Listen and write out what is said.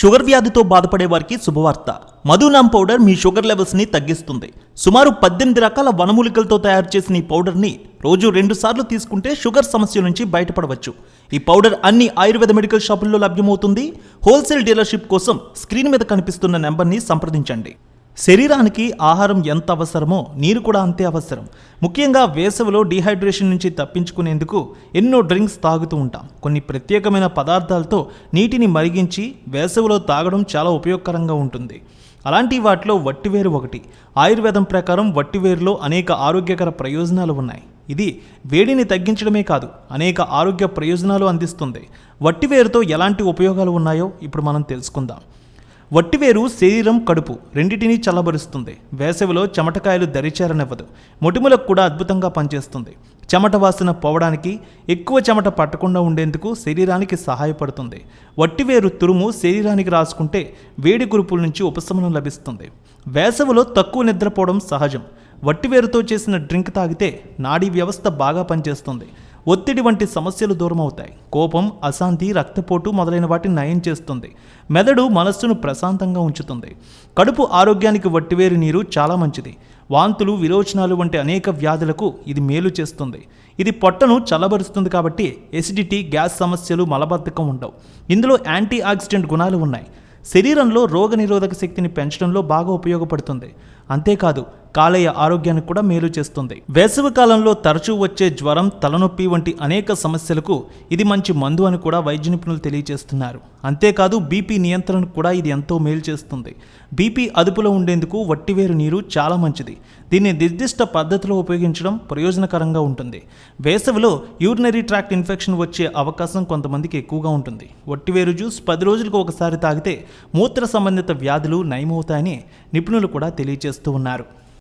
Sugar వ్యాధితో బాధపడే వారికి శుభవార్త. మధునామ్ పౌడర్ మీ షుగర్ లెవెల్స్ని తగ్గిస్తుంది. సుమారు పద్దెనిమిది రకాల వనమూలికలతో తయారు చేసిన ఈ పౌడర్ని రోజు రెండు సార్లు తీసుకుంటే షుగర్ సమస్య నుంచి బయటపడవచ్చు. ఈ పౌడర్ అన్ని ఆయుర్వేద మెడికల్ షాపుల్లో లభ్యమవుతుంది. హోల్సేల్ డీలర్షిప్ కోసం స్క్రీన్ మీద కనిపిస్తున్న నెంబర్ని సంప్రదించండి. శరీరానికి ఆహారం ఎంత అవసరమో నీరు కూడా అంతే అవసరం. ముఖ్యంగా వేసవిలో డీహైడ్రేషన్ నుంచి తప్పించుకునేందుకు ఎన్నో డ్రింక్స్ తాగుతూ ఉంటాం. కొన్ని ప్రత్యేకమైన పదార్థాలతో నీటిని మరిగించి వేసవిలో తాగడం చాలా ఉపయోగకరంగా ఉంటుంది. అలాంటి వాటిలో వట్టివేరు ఒకటి. ఆయుర్వేదం ప్రకారం వట్టివేరులో అనేక ఆరోగ్యకర ప్రయోజనాలు ఉన్నాయి. ఇది వేడిని తగ్గించడమే కాదు అనేక ఆరోగ్య ప్రయోజనాలు అందిస్తుంది. వట్టివేరుతో ఎలాంటి ఉపయోగాలు ఉన్నాయో ఇప్పుడు మనం తెలుసుకుందాం. వట్టివేరు శరీరం కడుపు రెండింటిని చల్లబరుస్తుంది. వేసవిలో చెమటకాయలు దరిచేరనివ్వదు. మొటిములకు కూడా అద్భుతంగా పనిచేస్తుంది. చెమట వాసన పోవడానికి ఎక్కువ చెమట పట్టకుండా ఉండేందుకు శరీరానికి సహాయపడుతుంది. వట్టివేరు తురుము శరీరానికి రాసుకుంటే వేడి గురుపుల నుంచి ఉపశమనం లభిస్తుంది. వేసవిలో తక్కువ నిద్రపోవడం సహజం. వట్టివేరుతో చేసిన డ్రింక్ తాగితే నాడీ వ్యవస్థ బాగా పనిచేస్తుంది. ఒత్తిడి వంటి సమస్యలు దూరమవుతాయి. కోపం అశాంతి రక్తపోటు మొదలైన వాటిని నయం చేస్తుంది. మెదడు మనస్సును ప్రశాంతంగా ఉంచుతుంది. కడుపు ఆరోగ్యానికి వట్టివేరు నీరు చాలా మంచిది. వాంతులు విరోచనాలు వంటి అనేక వ్యాధులకు ఇది మేలు చేస్తుంది. ఇది పొట్టను చల్లబరుస్తుంది కాబట్టి ఎసిడిటీ గ్యాస్ సమస్యలు మలబద్ధకం ఉండవు. ఇందులో యాంటీ ఆక్సిడెంట్ గుణాలు ఉన్నాయి. శరీరంలో రోగనిరోధక శక్తిని పెంచడంలో బాగా ఉపయోగపడుతుంది. అంతేకాదు కాలేయ ఆరోగ్యానికి కూడా మేలు చేస్తుంది. వేసవి కాలంలో తరచూ వచ్చే జ్వరం తలనొప్పి వంటి అనేక సమస్యలకు ఇది మంచి మందు అని కూడా వైద్య నిపుణులు తెలియజేస్తున్నారు. అంతేకాదు బీపీ నియంత్రణకు కూడా ఇది ఎంతో మేలు చేస్తుంది. బీపీ అదుపులో ఉండేందుకు వట్టివేరు నీరు చాలా మంచిది. దీన్ని నిర్దిష్ట పద్ధతిలో ఉపయోగించడం ప్రయోజనకరంగా ఉంటుంది. వేసవిలో యూరినరీ ట్రాక్ట్ ఇన్ఫెక్షన్ వచ్చే అవకాశం కొంతమందికి ఎక్కువగా ఉంటుంది. వట్టివేరు జ్యూస్ పది రోజులకు ఒకసారి తాగితే మూత్ర సంబంధిత వ్యాధులు నయమవుతాయని నిపుణులు కూడా తెలియజేస్తూ ఉన్నారు